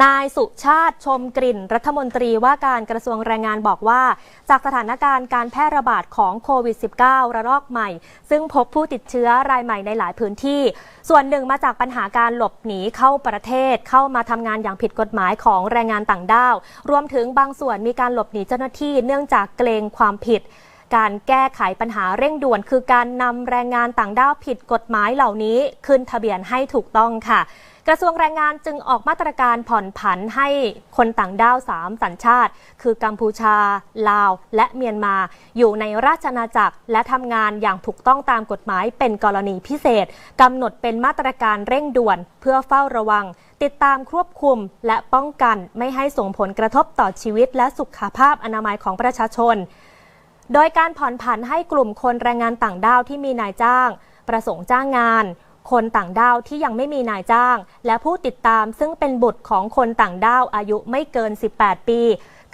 นายสุชาติชมกลิ่น รัฐมนตรีว่าการกระทรวงแรงงานบอกว่า จากสถานการณ์การแพร่ระบาดของโควิด -19 ระลอกใหม่ ซึ่งพบผู้ติดเชื้อรายใหม่ในหลายพื้นที่ ส่วนหนึ่งมาจากปัญหาการหลบหนีเข้าประเทศ เข้ามาทำงานอย่างผิดกฎหมายของแรงงานต่างด้าว รวมถึงบางส่วนมีการหลบหนีเจ้าหน้าที่เนื่องจากเกรงความผิด การแก้ไขปัญหาเร่งด่วน คือการนำแรงงานต่างด้าวผิดกฎหมายเหล่านี้ ขึ้นทะเบียนให้ถูกต้องค่ะ กระทรวงแรงงานจึงออกมาตรการผ่อนผันให้คนต่างด้าว3สัญชาติ คือกัมพูชา ลาว และเมียนมา อยู่ในราชอาณาจักร และทำงานอย่างถูกต้องตามกฎหมายเป็นกรณีพิเศษกำหนดเป็นมาตรการเร่งด่วน เพื่อเฝ้าระวัง ติดตามควบคุมและป้องกัน ไม่ให้ส่งผลกระทบต่อชีวิตและสุขภาพอนามัยของประชาชน โดยการผ่อนผันให้กลุ่มคนแรงงานต่างด้าวที่มีนายจ้าง ประสงค์จ้างงาน คนต่างด้าวที่ยังไม่มีนายจ้าง และผู้ติดตามซึ่งเป็นบุตรของคนต่างด้าวอายุไม่เกิน 18 ปี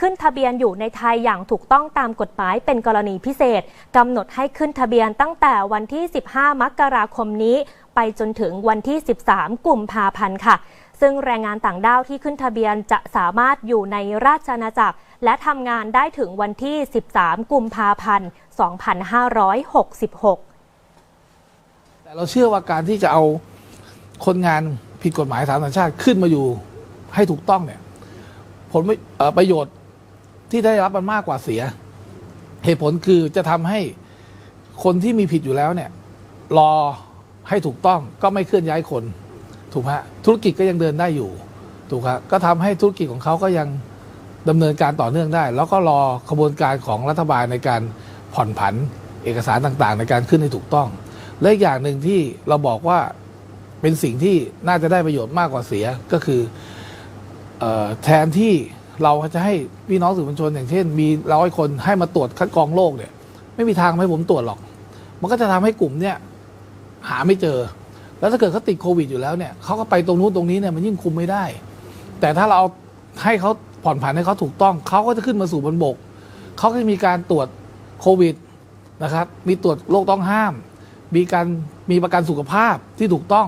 ขึ้นทะเบียนอยู่ในไทยอย่างถูกต้องตามกฎหมายเป็นกรณีพิเศษกำหนดให้ขึ้นทะเบียนตั้งแต่วันที่ 15 มกราคมนี้ ไปจนถึงวันที่ 13 กุมภาพันธ์ค่ะ ซึ่งแรงงานต่างด้าวที่ขึ้นทะเบียนจะสามารถอยู่ในราชอาณาจักร และทำงานได้ถึงวันที่ 13 กุมภาพันธ์ 2566แต่เราเชื่อว่าการที่จะเอาคนงานผิดกฎหมายสามสัญชาติขึ้นมาอยู่ให้ถูกต้องเนี่ย ผลประโยชน์ที่ได้รับมันมากกว่าเสีย เหตุผลคือจะทำให้คนที่มีผิดอยู่แล้วเนี่ย รอให้ถูกต้องก็ไม่เคลื่อนย้ายคน ถูกไหมฮะธุรกิจก็ยังเดินได้อยู่ ถูกครับก็ทำให้ธุรกิจของเขาก็ยัง ดำเนินการต่อเนื่องได้ แล้วก็รอขบวนการของรัฐบาลในการผ่อนผันเอกสารต่างๆ ในการขึ้นให้ถูกต้อง และอีกอย่างหนึ่งที่เราบอกว่าเป็นสิ่งที่น่าจะได้ประโยชน์มากกว่าเสียก็คือออแทนที่เราจะให้พี่น้องสื่อมวลชนอย่างเช่น มีร้อยคนให้มาตรวจคัดกรองโรคเนี่ย ไม่มีทางให้ผมตรวจหรอก มันก็จะทำให้กลุ่มเนี่ยหาไม่เจอ แล้วถ้าเกิดเขาติดโควิดอยู่แล้วเนี่ยเขาก็ไปตรงนู้นตรงนี้เนี่ยมันยิ่งคุมไม่ได้ แต่ถ้าเราให้เขา ผ่อนผันให้เขาถูกต้อง เขาก็จะขึ้นมาสู่บนบก เขาก็จะมีการตรวจโควิดนะครับ มีตรวจโรคต้องห้าม มีการมีประกันสุขภาพที่ถูกต้อง